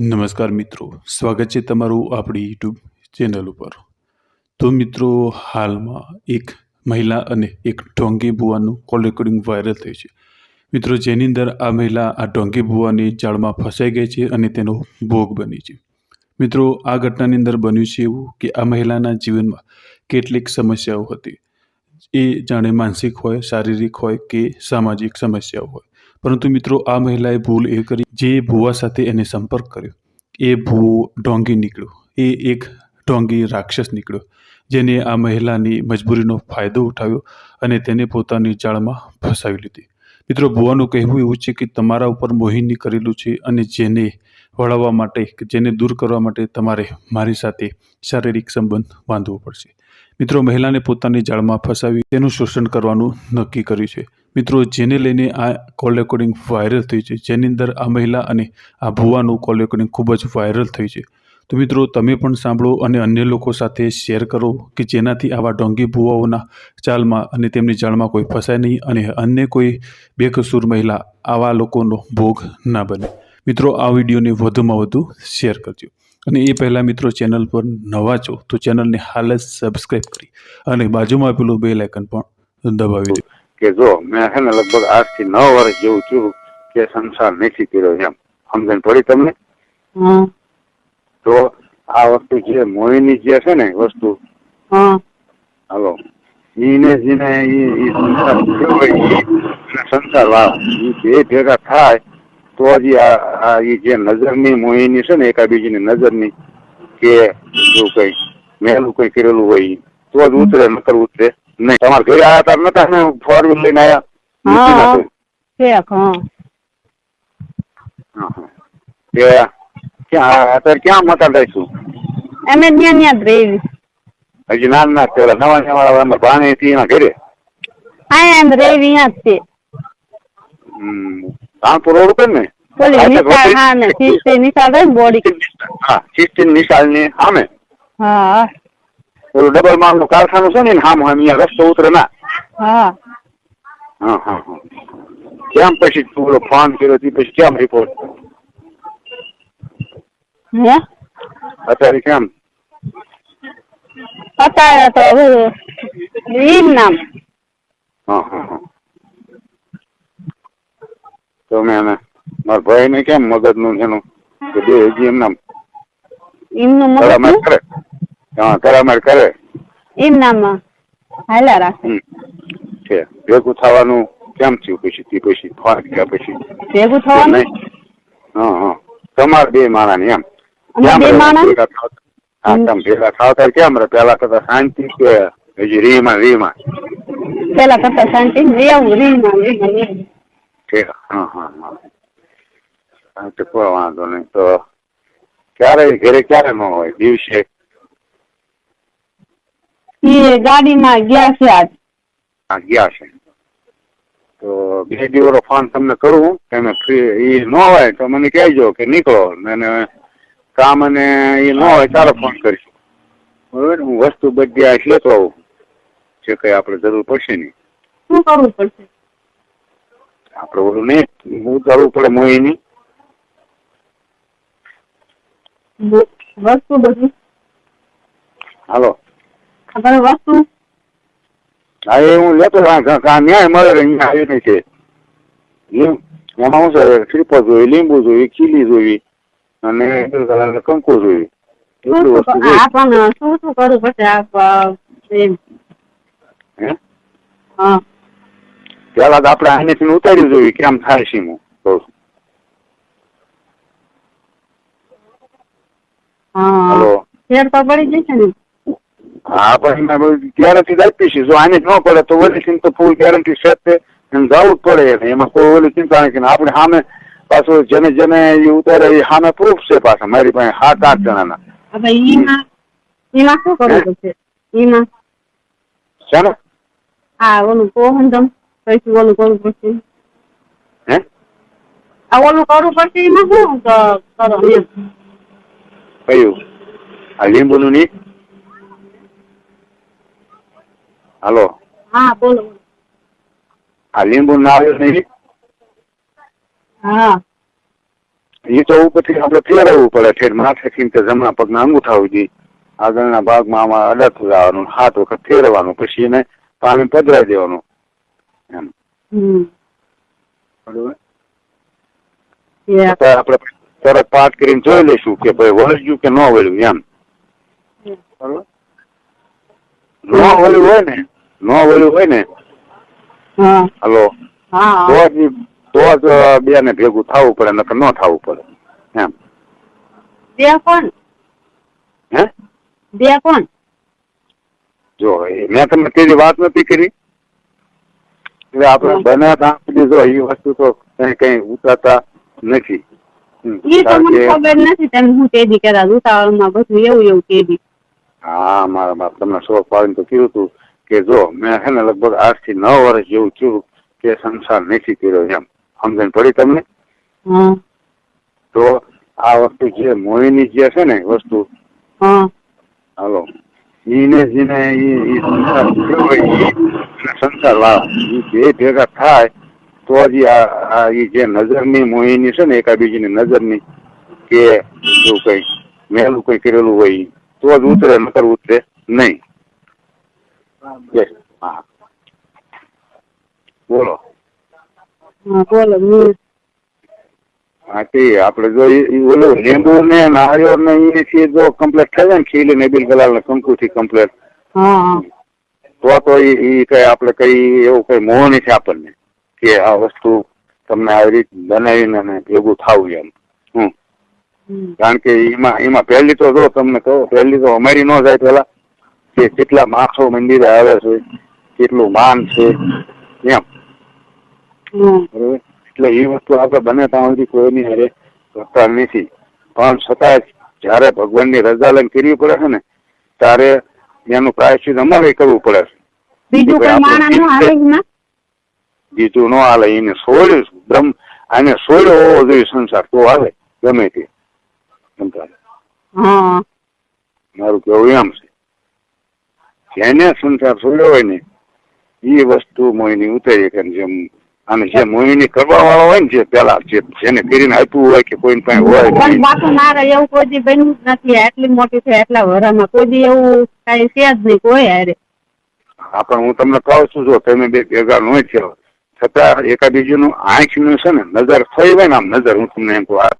નમસ્કાર મિત્રો, સ્વાગત છે તમારું આપણી યુટ્યુબ ચેનલ ઉપર. તો મિત્રો, હાલમાં એક મહિલા અને એક ઢોંગી બુવાનું કોલ રેકોર્ડિંગ વાયરલ થઈ છે. મિત્રો, જેની અંદર આ મહિલા આ ઢોંગી બુવાની જાળમાં ફસાઈ ગઈ છે અને તેનો ભોગ બની છે. મિત્રો, આ ઘટનાની અંદર બન્યું છે એવું કે આ મહિલાના જીવનમાં કેટલીક સમસ્યાઓ હતી. એ જાણે માનસિક હોય, શારીરિક હોય કે સામાજિક સમસ્યાઓ હોય. પરંતુ મિત્રો, આ મહિલાએ ભૂલ એ કરી, જે ભુવા સાથે એને સંપર્ક કર્યો. એ ભૂવો ઢોંગી નીકળ્યો. એ એક ઢોંગી રાક્ષસ નીકળ્યો, જેને આ મહિલાની મજબૂરીનો ફાયદો ઉઠાવ્યો અને તેને પોતાની જાળમાં ફસાવી લીધી. મિત્રો, ભુવાનું કહેવું એવું છે કે તમારા ઉપર મોહિની કરેલું છે અને જેને વળાવવા માટે કે જેને દૂર કરવા માટે તમારે મારી સાથે શારીરિક સંબંધ બાંધવો પડશે. મિત્રો, મહિલાને પોતાની જાળમાં ફસાવી તેનું શોષણ કરવાનું નક્કી કર્યું છે. મિત્રો, જેને લઈને આ કોલ રેકોર્ડિંગ વાયરલ થઈ છે, જેની અંદર આ મહિલા અને આ ભુવાનું કોલ રેકોર્ડિંગ ખૂબ જ વાયરલ થઈ છે. તો મિત્રો, તમે પણ સાંભળો અને અન્ય લોકો સાથે શેર કરો કે જેનાથી આવા ઢોંગી ભુવાઓના ચાલમાં અને તેમની જાળમાં કોઈ ફસાય નહીં અને અન્ય કોઈ બેકસૂર મહિલા આવા લોકોનો ભોગ ના બને. મિત્રો, આ વિડીયોને વધુમાં વધુ શેર કરજો. અને એ પહેલાં મિત્રો ચેનલ પર નવા છો તો ચેનલને હાલ જ સબસ્ક્રાઈબ કરી અને બાજુમાં આપેલું બે લાઇકન પણ દબાવી દો. કે જો મેં છે ને લગભગ આઠથી નવ વર્ષ જેવું થયું કે સંસાર નથી કર્યો એમ. સમજણ પડી તમને? તો આ વસ્તુ જે મોહિની જે છે ને વસ્તુ હલો. ઈને જેને સંસાર કર્યો હોય સંસાર વાળા ભેગા થાય તો જ આ જે નજરની મોહિની છે ને એકાબીજીની નજરની કે જો કઈ મેલું કઈ કરેલું હોય તો જ ઉતરે નકર ઉતરે. નહીં તમારા ઘરે આવ્યા તાર નતા ને ફોર વ્હીલ લઈને આવ્યા મૂકી હા. નાખો. ઠેક હા. હા, હા. તે ક્યાં અત્યારે ક્યાં મકાન રહીશું અમે ત્યાં ત્યાં જ રહેવી હજી નાના ના પેલા નવા નવા અમે ભાણે હતી એના ઘરે? અહીંયા એમ રહેવી ત્યાં જ છે. હમ, કાનપુર રોડ ઉપર ને? તો નિશાળ હા ને શિસ્તી નિશાળ રહી બોડી. હા સિસ્ટીન નિશાળની સામે? હા. પેલું ડબલ માલનું કારખાનું છે ને હામ સામે અહીંયા રસ્તો ઉતરે ના. હા. હા હા કેમ પછી તું ફોન કર્યો તે પછી કેમ રિપોર્ટ હે? અત્યારે કેમ? અત્યારે તો હવે ઈ નામ. હા હા હા. તો મેં મારા ભાઈ ને કેમ મગજનું એનું કે બે હજી એમના એમનું મગજ હા કરામાર કરે એમ નામ રાખે. છે. ભેગું થવાનું કેમ થયું પછી? તે પછી ફાટ ગયા પછી. ભેગું થવાનું? હા હા. તમારે બે માણા? ને એમ? હા તમે ભેગા થાવ ત્યારે કેમ રહે? પેલા કરતા શાંતિ કે હજી રીમાં રીમાં? પેલા કરતા શાંતિ? રહેવું રીમાં રીમાં ઠીક હા હા હા હા. તો કોઈ વાંધો નહીં. તો ક્યારે ઘરે ક્યારે ન હોય? દિવસે ઈ ગાડીમાં ગયા છે આજ. આ ગયા છે. તો બે દિવસનો ફોન તમને કરું તમે ફ્રી એ ન હોય તો મને કહેજો કે નીકળો. અને કામ અને એ ન હોય તારો ફોન કરીશું. બરોબર? હું વસ્તુ બધી આ લેતો આવું જે કઈ આપણે જરૂર પડશે નહીં. શું કરવું પડશે? આપણે ઓલું નહીં હું કરવું પડે મોહીની. વસ્તુ બધી. હાલો. ખબર વસ્તુ? હા એ હું લેતો ન્યાય મળે અહીંયા આવી છે એમાં હું છે? શ્રીફળ જોઈ લીંબુ જોઈ ખીલી જોઈ અને કંકુ જોઈ શું શું કરવું પડશે? હે? પેલા તો આપણે આનેથી ઉતારી જોઈએ કેમ થાય છે હું. કહું હલો. ફેર તો પડી જશે ને. હા પણ એમાં ગેરંટી આપી છે. જો આને ન પડે તો ઓલી તો ફૂલ ગેરંટી છે તે. એમ જવું પડે એમાં કોઈ ઓલી ચિંતા નથી આપણે સામે પાછું જેને જેને એ ઉતારે એ સામે પ્રૂફ છે પાછા. મારી પાસે સાત આઠ જણાના. ઈમાં શું કરવું પડશે આ ઓલું કોહંદમ પછી ઓલું કરવું પડશે? હે? આ ઓલું કરવું પડશે એમાં શું કરો? એમ કયું? આ લીંબુનું નહીં હાલો હા બોલો આ લીંબુ ના આવ્યું નહીં હા એ તો ઉપરથી આપણે ફેરવવું પડે ઠેર માથેથી તે જમણા પગના અંગૂઠા સુધી આગળના ભાગમાં આમાં અડક લાવવાનું હાથ વખત ફેરવવાનું પછી એને પાણી પધરાઈ દેવાનું એમ આપણે તરત પાઠ કરીને જોઈ લઈશું કે ભાઈ વળગ્યું કે ન વળ્યું એમ બરોબર વળ્યું હોય ને ન વળ્યું હોય ને હલો. તો જ તો જ બે ને ભેગું થવું પડે નકર ન થવું પડે. એમ. બે કોણ? હે? બે કોણ? જો મેં તમને તેની વાત નથી કરી. એટલે આપણે બને ત્યાં સુધી જો એ વસ્તુ તો કઈ કઈ ઉતારતા નથી. એ તો મને ખબર નથી તમે હું તેદી કહેતા ઉતાવળમાં બધું એવું એવું તેદી હા મારા બાપ તમને શોખ પાડીને તો કીધું હતું કે જો મેં છે ને લગભગ આઠથી નવ વર્ષ જેવું થયું કે સંસાર નથી કર્યો એમ. સમજણ પડી તમને? તો આ વસ્તુ જે મોહિની જે છે ને વસ્તુ હાલો ઈને જેને સંસાર હોય, સંસાર વાળા બે ભેગા થાય તો જ આ જે નજરની મોહિની છે ને એકાબીજીની નજરની કે એવું કઈ મેલું કઈ કરેલું હોય તો જ ઉતરે નકર ઉતરે નહીં. હા. બોલો. હા બોલો હા તે આપણે જો ઓલું લીંબુ ને નાળિયેર ને એ થી જો કમ્પ્લેટ થઈ જાય ને ખીલી ને બિલ ગલાલ ને કંકુ થી કમ્પ્લેટ હા. તો તો ઈ કઈ આપણે કઈ એવું કઈ મોહ નથી આપણને કે આ વસ્તુ તમને આવી રીત બનાવીને ને ભેગું થવું એમ. હમ. કારણ કે એમાં એમાં પહેલી તો જો તમને કહો પહેલી તો અમારી ન જાય પેલા કે કેટલા માણસો મંદિરે આવે છે કેટલું માન છે એમ. બરોબર? એટલે એ વસ્તુ આપણે બને ત્યાં સુધી કોઈની હારે કરતા નથી. પણ છતાં જયારે ભગવાનની રજા લઈને કરવી પડે છે ને ત્યારે એનું પ્રાયશ્ચિત અમારે કરવું પડે છે. બીજું નું? આવે હાલે એને સોય બ્રહ્મ આને સોળ્યો હોવો જોઈએ સંસાર તો હાલે ગમે તે. સંસાર હા. મારું કેવું એમ છે. જેને સંસાર છોડ્યો હોય ને એ વસ્તુ મોહિની ઉતરી કે જેમ અને જે મોહિની કરવા વાળો હોય ને જે પેલા જે જેને કરીને આપ્યું હોય કે કોઈ પાસે હોય પણ પાછું મારે એવું કોઈ દી બન્યું જ નથી આટલી મોટી છે એટલા વરામાં. કોઈ દી એવું કઈ છે જ નહીં કોઈ હારે. હા પણ હું તમને કહું છું જો તમે બે ભેગા ન થયો છતાં એકાબીજીનું આંખનું છે ને નજર થઈ હોય ને આમ નજર હું તમને એમ કહું